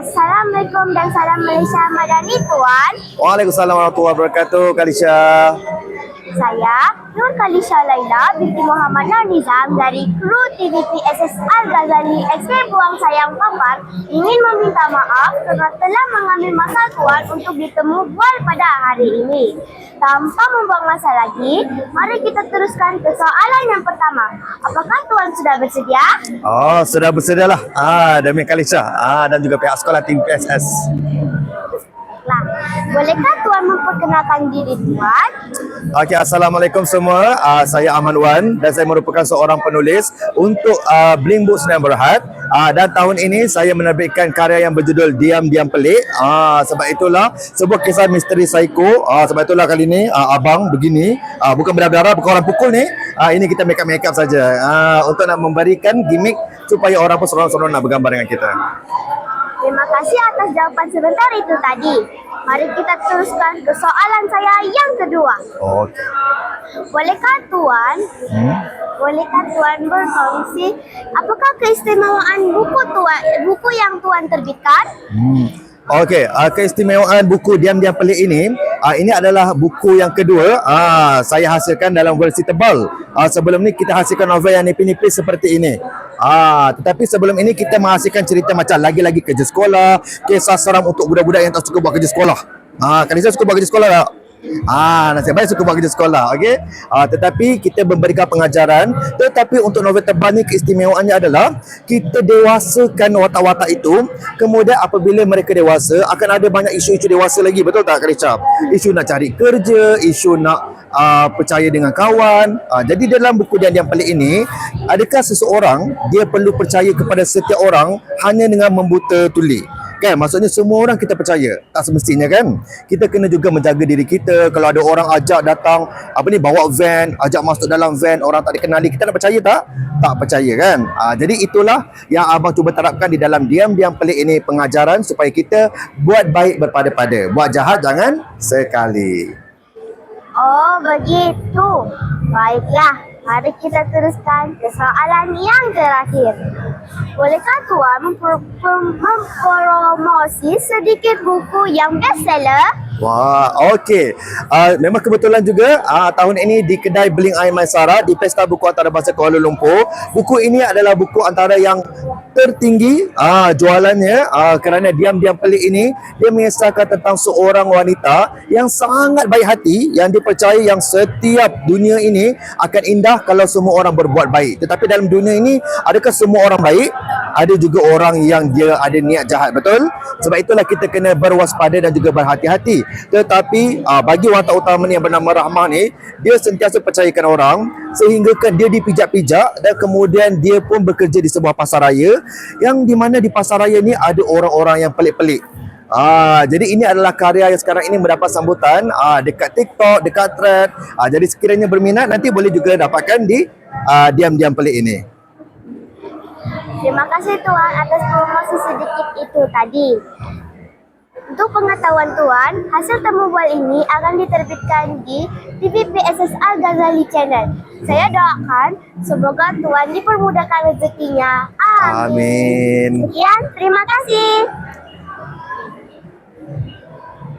Assalamualaikum dan salam Malaysia Madani Tuan. Waalaikumsalam warahmatullahi wabarakatuh Kak Lisha. Saya Nur Kalisha Laila binti Muhammad Nizam dari kru TVP SSR Ghazali XP Buang Sayang Papar ingin meminta maaf kerana telah mengambil masa Tuan untuk bertemu Bual pada hari ini. Tanpa membuang masa lagi, mari kita teruskan ke soalan yang pertama. Apakah Tuan sudah bersedia? Oh, sudah bersedia lah. Ah, demi Kak Lisha. Ah, dan juga pihak sekolah tim PSS. Bolehkah Tuan memperkenalkan diri Tuan? Okey, Assalamualaikum semua. Ah, saya Ahmad Wan dan saya merupakan seorang penulis untuk ah, Bling Books dan Berhad. Ah, dan tahun ini saya menerbitkan karya yang berjudul Diam Diam Pelik. Ah, sebab itulah sebuah kisah misteri psycho. Ah, sebab itulah kali ini ah, abang begini, ah, bukan berdarah, bukan orang pukul ni. Ah, ini kita make up make up saja. Ah, untuk nak memberikan gimmick supaya orang pun seronok-seronok nak bergambar dengan kita. Terima kasih atas jawapan sebentar itu tadi. Mari kita teruskan ke soalan saya yang kedua. Okey. Bolehkah Tuan, Hmm. bolehkah Tuan berkongsi apakah keistimewaan buku Tuan, buku yang Tuan terbitkan? Hmm. Okey, uh, keistimewaan buku Diam-Diam Pelik ini, uh, ini adalah buku yang kedua uh, saya hasilkan dalam versi tebal. Uh, sebelum ni kita hasilkan novel yang nipis-nipis seperti ini. Ah, tetapi sebelum ini kita menghasilkan cerita macam lagi-lagi kerja sekolah, kisah seram untuk budak-budak yang tak suka buat kerja sekolah. Ah, kan suka buat kerja sekolah tak? Ah, nasib baik suka buat kerja sekolah, okey. Ah, tetapi kita memberikan pengajaran, tetapi untuk novel tebal ni keistimewaannya adalah kita dewasakan watak-watak itu, kemudian apabila mereka dewasa akan ada banyak isu-isu dewasa lagi, betul tak Kak Isu nak cari kerja, isu nak uh, percaya dengan kawan. Uh, jadi dalam buku Diam Diam Pelik ini, adakah seseorang dia perlu percaya kepada setiap orang hanya dengan membuta tuli? Kan maksudnya semua orang kita percaya. Tak semestinya kan? Kita kena juga menjaga diri kita. Kalau ada orang ajak datang apa ni bawa van, ajak masuk dalam van, orang tak dikenali, kita nak percaya tak? Tak percaya kan? Uh, jadi itulah yang abang cuba terapkan di dalam Diam-Diam Pelik ini pengajaran supaya kita buat baik berpada-pada. Buat jahat jangan sekali. Oh, begitu. Baiklah, mari kita teruskan ke soalan yang terakhir. Bolehkah Tuan mempro- mem- mempromosi sedikit buku yang bestseller? Wah, okey. Uh, memang kebetulan juga uh, tahun ini di kedai Beling Air Maisara di Pesta Buku Antarabangsa Kuala Lumpur. Buku ini adalah buku antara yang tertinggi uh, jualannya uh, kerana diam-diam pelik ini dia mengisahkan tentang seorang wanita yang sangat baik hati yang dipercaya yang setiap dunia ini akan indah kalau semua orang berbuat baik. Tetapi dalam dunia ini adakah semua orang baik? Ada juga orang yang dia ada niat jahat, betul? Sebab itulah kita kena berwaspada dan juga berhati-hati. Tetapi uh, bagi watak utama ni yang bernama Rahmah ni, dia sentiasa percayakan orang sehingga kan dia dipijak-pijak dan kemudian dia pun bekerja di sebuah pasar raya yang di mana di pasar raya ni ada orang-orang yang pelik-pelik. Ah, jadi ini adalah karya yang sekarang ini mendapat sambutan ah, dekat TikTok, dekat thread. Ah, jadi sekiranya berminat nanti boleh juga dapatkan di ah, diam-diam pelik ini. Terima kasih Tuan atas promosi sedikit itu tadi. Untuk pengetahuan Tuan, hasil temu bual ini akan diterbitkan di TVP SSR Ghazali Channel. Saya doakan semoga Tuan dipermudahkan rezekinya. Amin. Amin. Sekian, terima kasih.